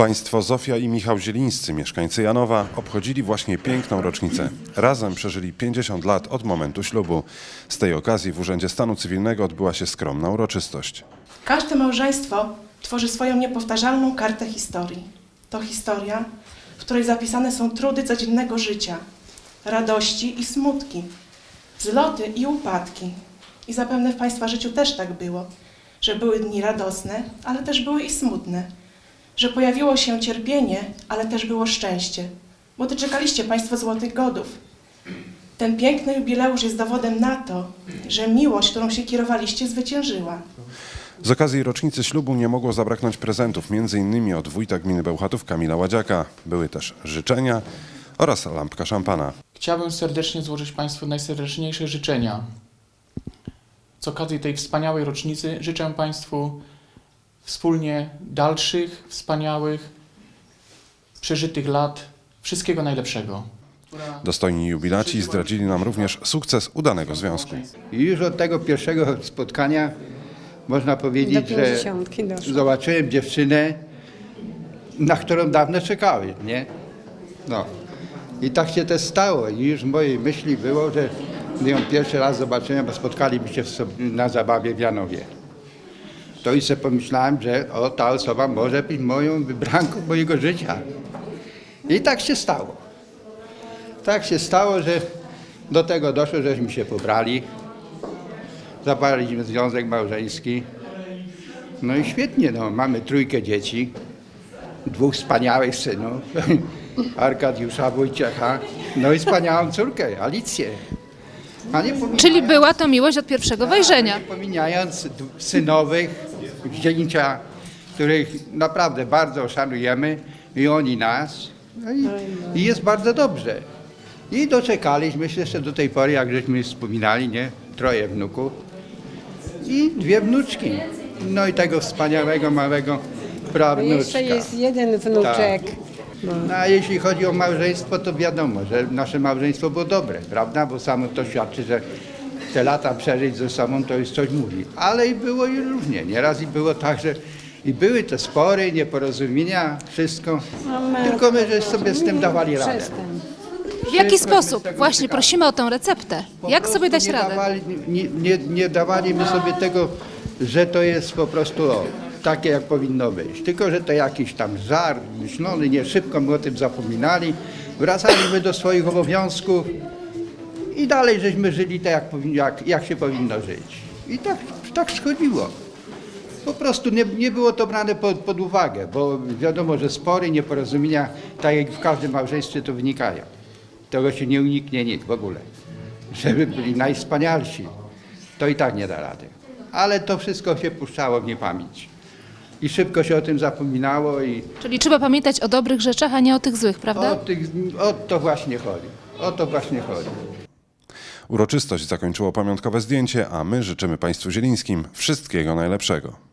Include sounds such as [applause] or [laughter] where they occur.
Państwo Zofia i Michał Zielińscy, mieszkańcy Janowa, obchodzili właśnie piękną rocznicę. Razem przeżyli 50 lat od momentu ślubu. Z tej okazji w Urzędzie Stanu Cywilnego odbyła się skromna uroczystość. Każde małżeństwo tworzy swoją niepowtarzalną kartę historii. To historia, w której zapisane są trudy codziennego życia, radości i smutki, wzloty i upadki. I zapewne w Państwa życiu też tak było, że były dni radosne, ale też były i smutne, że pojawiło się cierpienie, ale też było szczęście, bo doczekaliście Państwo złotych godów. Ten piękny jubileusz jest dowodem na to, że miłość, którą się kierowaliście, zwyciężyła. Z okazji rocznicy ślubu nie mogło zabraknąć prezentów, m.in. od wójta gminy Bełchatów Kamila Ładziaka. Były też życzenia oraz lampka szampana. Chciałbym serdecznie złożyć Państwu najserdeczniejsze życzenia. Z okazji tej wspaniałej rocznicy życzę Państwu wspólnie dalszych, wspaniałych, przeżytych lat, wszystkiego najlepszego. Dostojni jubilaci zdradzili nam również sukces udanego związku. I już od tego pierwszego spotkania można powiedzieć, że zobaczyłem dziewczynę, na którą dawno czekałem, nie? No. I tak się też stało. I już w mojej myśli było, że gdy ją pierwszy raz zobaczyłem, bo spotkaliśmy się na zabawie w Janowie. To i sobie pomyślałem, że o, ta osoba może być moją wybranką [laughs] mojego życia. I tak się stało. Tak się stało, że do tego doszło, żeśmy się pobrali. Zawarliśmy związek małżeński. No i świetnie, no, mamy trójkę dzieci, dwóch wspaniałych synów, [laughs] Arkadiusza, Wojciecha, no i wspaniałą córkę, Alicję. Czyli była to miłość od pierwszego wejrzenia. nie pominając d- synowych, wzięcia, których naprawdę bardzo szanujemy i oni nas. No i, i jest bardzo dobrze. I doczekaliśmy się jeszcze do tej pory, jak żeśmy wspominali, nie? Troje wnuków i dwie wnuczki. No i tego wspaniałego małego prawnuczka. Jeszcze jest jeden wnuczek. No a jeśli chodzi o małżeństwo, to wiadomo, że nasze małżeństwo było dobre, prawda? Bo samo to świadczy, że te lata przeżyć ze sobą to już coś mówi. Ale i było i różnie. Nieraz i było tak, że i były te spory, nieporozumienia, wszystko. Tylko my że sobie z tym dawali radę. W jaki sposób? Właśnie prosimy o tą receptę. Jak Po sobie prostu dać nie radę? Dawali, nie, nie, nie dawali my sobie tego, że to jest po prostu o, takie, jak powinno być. Tylko, że to jakiś tam żart myślony, nie szybko my o tym zapominali. Wracaliśmy do swoich obowiązków i dalej żeśmy żyli tak, jak, jak, jak się powinno żyć. I tak, tak schodziło. Po prostu nie, nie było to brane pod, pod uwagę, bo wiadomo, że spory, nieporozumienia, tak jak w każdym małżeństwie, to wynikają. Tego się nie uniknie nikt w ogóle. Żeby byli najwspanialsi, to i tak nie da rady. Ale to wszystko się puszczało w niepamięć. I szybko się o tym zapominało i Czyli trzeba pamiętać o dobrych rzeczach, a nie o tych złych, o, prawda? tych, o to właśnie chodzi. O to właśnie chodzi. Uroczystość zakończyło pamiątkowe zdjęcie, a my życzymy Państwu Zielińskim wszystkiego najlepszego.